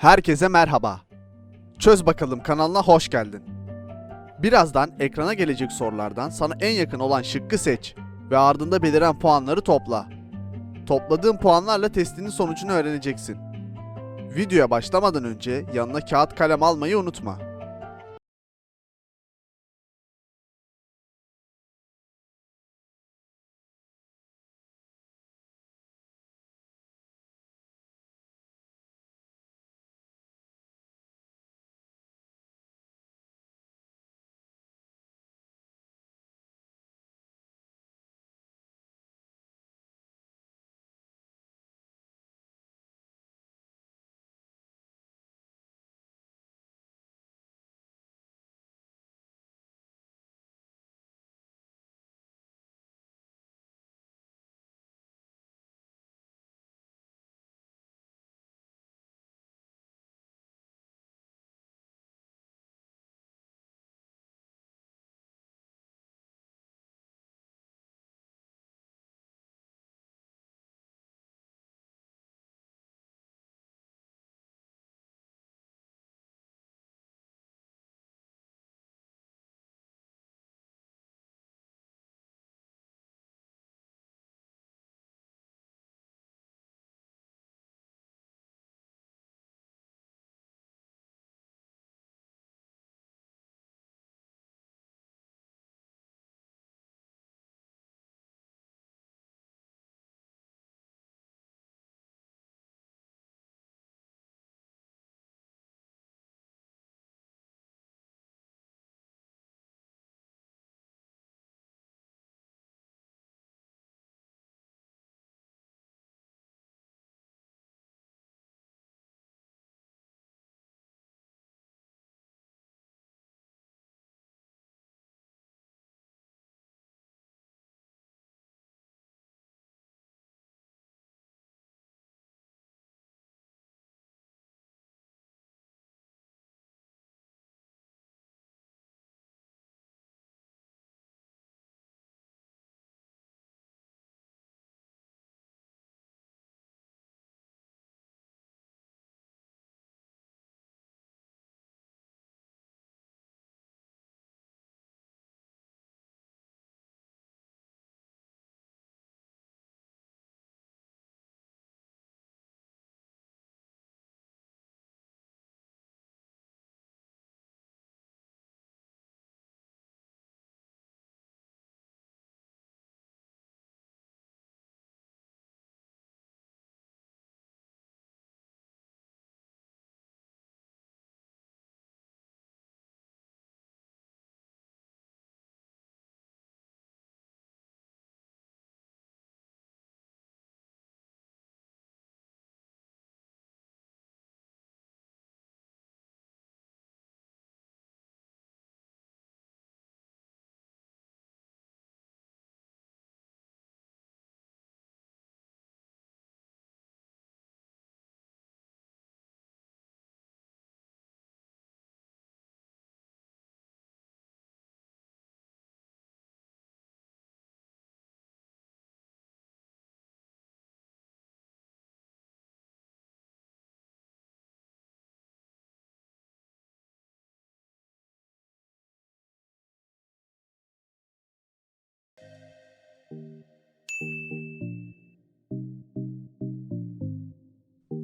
Herkese merhaba. Çöz bakalım kanalına hoş geldin. Birazdan ekrana gelecek sorulardan sana en yakın olan şıkkı seç ve ardında beliren puanları topla. Topladığın puanlarla testinin sonucunu öğreneceksin. Videoya başlamadan önce yanına kağıt kalem almayı unutma.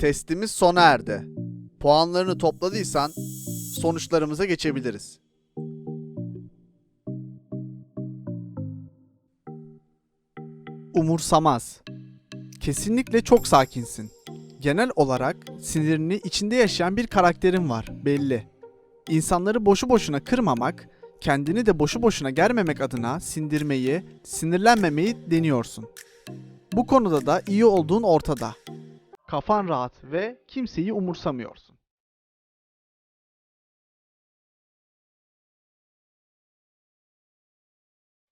Testimiz sona erdi. Puanlarını topladıysan sonuçlarımıza geçebiliriz. Umursamaz. Kesinlikle çok sakinsin. Genel olarak sinirini içinde yaşayan bir karakterin var, belli. İnsanları boşu boşuna kırmamak, kendini de boşu boşuna germemek adına sindirmeyi, sinirlenmemeyi deniyorsun. Bu konuda da iyi olduğun ortada. Kafan rahat ve kimseyi umursamıyorsun.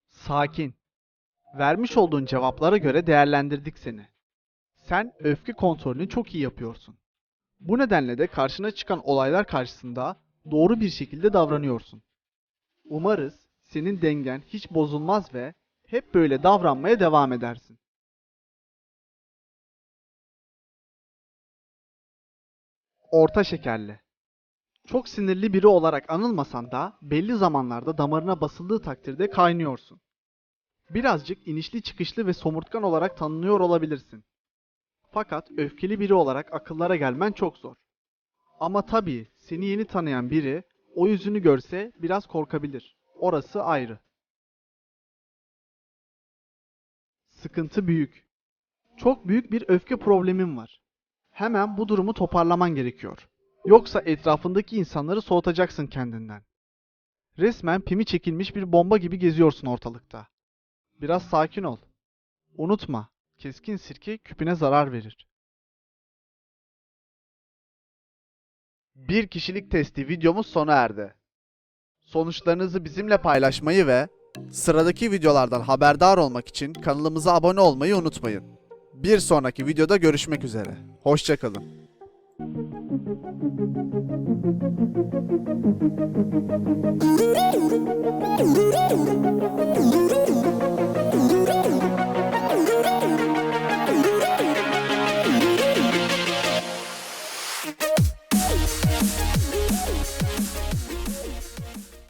Sakin. Vermiş olduğun cevaplara göre değerlendirdik seni. Sen öfke kontrolünü çok iyi yapıyorsun. Bu nedenle de karşına çıkan olaylar karşısında doğru bir şekilde davranıyorsun. Umarız senin dengen hiç bozulmaz ve hep böyle davranmaya devam edersin. Orta şekerli. Çok sinirli biri olarak anılmasan da belli zamanlarda damarına basıldığı takdirde kaynıyorsun. Birazcık inişli çıkışlı ve somurtkan olarak tanınıyor olabilirsin. Fakat öfkeli biri olarak akıllara gelmen çok zor. Ama tabii seni yeni tanıyan biri o yüzünü görse biraz korkabilir. Orası ayrı. Sıkıntı büyük. Çok büyük bir öfke problemin var. Hemen bu durumu toparlaman gerekiyor. Yoksa etrafındaki insanları soğutacaksın kendinden. Resmen pimi çekilmiş bir bomba gibi geziyorsun ortalıkta. Biraz sakin ol. Unutma, keskin sirke küpüne zarar verir. Bir kişilik testi videomuz sona erdi. Sonuçlarınızı bizimle paylaşmayı ve sıradaki videolardan haberdar olmak için kanalımıza abone olmayı unutmayın. Bir sonraki videoda görüşmek üzere. Hoşçakalın.